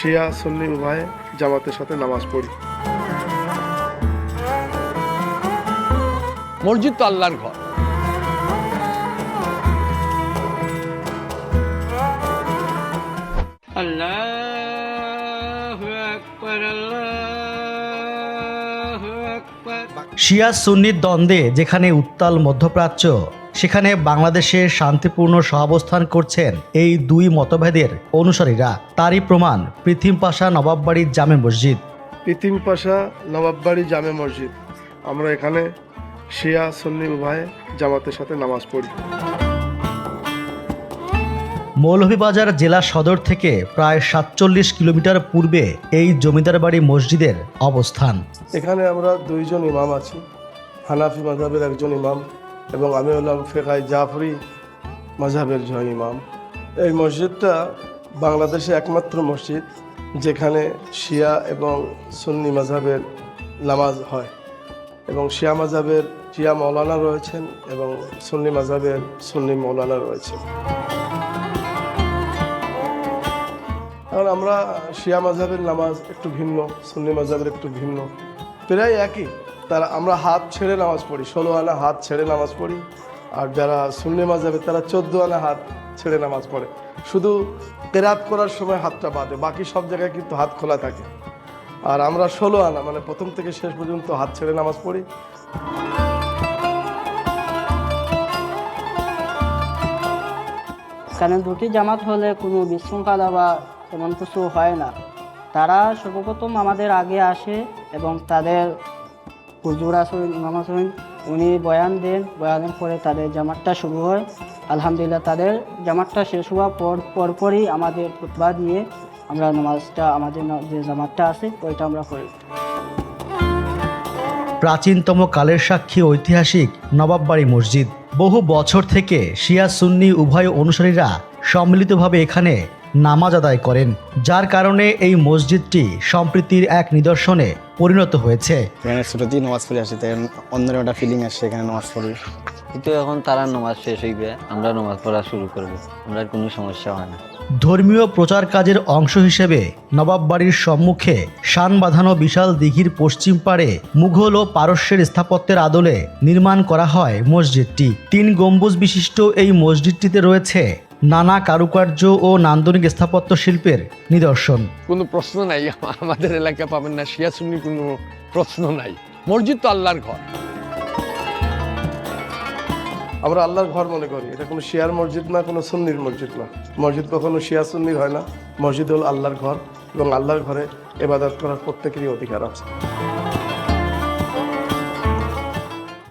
শিয়া সুন্নি উভয়ে জামাতের সাথে নামাজ পড়ি। মসজিদ তো আল্লাহর ঘর। শিয়া সুন্নির দ্বন্দ্বে যেখানে উত্তাল মধ্যপ্রাচ্য সেখানে বাংলাদেশে শান্তিপূর্ণ সহাবস্থান করছেন এই দুই মতভেদের অনুসারীরা। তারই প্রমাণ পৃথিম পাশা নবাববাড়ির জামে মসজিদ। পিতিম পাশা নবাববাড়ি জামে মসজিদ। আমরা এখানে শিয়া সুন্নি উভয়ে জামাতের সাথে নামাজ পড়ি। মৌলভীবাজার জেলা সদর থেকে প্রায় সাতচল্লিশ কিলোমিটার পূর্বে এই জমিদার বাড়ি মসজিদের অবস্থান। এখানে আমরা দুইজন ইমাম আছি। হানাফি মাঝাবের একজন ইমাম। এবং আমি হলাম ফেকাই জাফরি মাঝাবের জ ইমাম। এই মসজিদটা বাংলাদেশে একমাত্র মসজিদ যেখানে শিয়া এবং সুন্নি মাঝাবের নামাজ হয় এবং শিয়া মাঝাবের শিয়া মৌলানা রয়েছেন এবং সুন্নি মাঝাবের সুন্নি মৌলানা রয়েছেন কারণ আমরা শিয়া মাঝাবের নামাজ একটু ভিন্ন, সুন্নি মাঝাবের একটু ভিন্ন, প্রায় একই। তারা, আমরা হাত ছেড়ে নামাজ পড়ি, ষোলো আনা হাত ছেড়ে নামাজ পড়ি। আর যারা সুন্নি মাঝাবে তারা চোদ্দ আনা হাত ছেড়ে নামাজ পড়ে। শুধু কেরাত করার সময় হাতটা বাঁধে বাকি সব জায়গায় কিন্তু হাত খোলা থাকে। আর আমরা ষোলো আনা মানে প্রথম থেকে শেষ পর্যন্ত হাত ছেড়ে নামাজ পড়ি। কারণ দুটি জামাত হলে কোনো বিশৃঙ্খলা বা এমন কিছু হয় না। তারা সর্বপ্রথম আমাদের আগে আসে এবং তাদের হুজুর আসেন, ইমাম আসেন, উনি বয়ান দেন, বয়ানের পরে তাদের জামাতটা শুরু হয়। আলহামদুলিল্লাহ, তাদের জামাতটা শেষ হওয়ার পর, পরপরই আমাদের খুতবা দিয়ে আমরা নামাজটা, আমাদের যে জামাতটা আছে, ওইটা আমরা করি। প্রাচীনতম কালের সাক্ষী ঐতিহাসিক নবাববাড়ি মসজিদ। বহু বছর থেকে শিয়া সুন্নি উভয় অনুসারীরা সম্মিলিতভাবে এখানে নামাজ আদায় করেন যার কারণে এই মসজিদটি সম্প্রীতির এক নিদর্শনে পরিণত হয়েছে। ছোটতেই নামাজ পড়ে আসি তাই অন্যের একটা ফিলিং আসছে এখানে নামাজ পড়ি। কিন্তু এখন তারা নামাজ শেষ হইবে আমরা নামাজ পড়া শুরু করব। আমরা কোনো সমস্যা হয় না। ধর্মীয় প্রচার কাজের অংশ হিসেবে নবাববাড়ির সম্মুখে শান বাঁধানো বিশাল দিঘির পশ্চিম পাড়ে মুঘল ও পারস্যের স্থাপত্যের আদলে নির্মাণ করা হয় মসজিদটি। তিন গম্বুজ বিশিষ্ট এই মসজিদটিতে রয়েছে নানা কারুকার্য ও নান্দনিক স্থাপত্য শিল্পের নিদর্শন। কোনো প্রশ্ন নাই আমাদের এলাকা পাবেন না শিয়া সুন্নি কোনো প্রশ্ন নাই। মসজিদ তো আল্লাহর ঘর। আমরা আল্লাহর ঘর মনে করি এটা কোনো শিয়ার মসজিদ না কোনো সুন্নির মসজিদ না। মসজিদ কখনো শিয়া সুন্নির হয় না মসজিদ হল আল্লাহর ঘর এবং আল্লাহর ঘরে এবাদত করার প্রত্যেকেরই অধিকার আছে।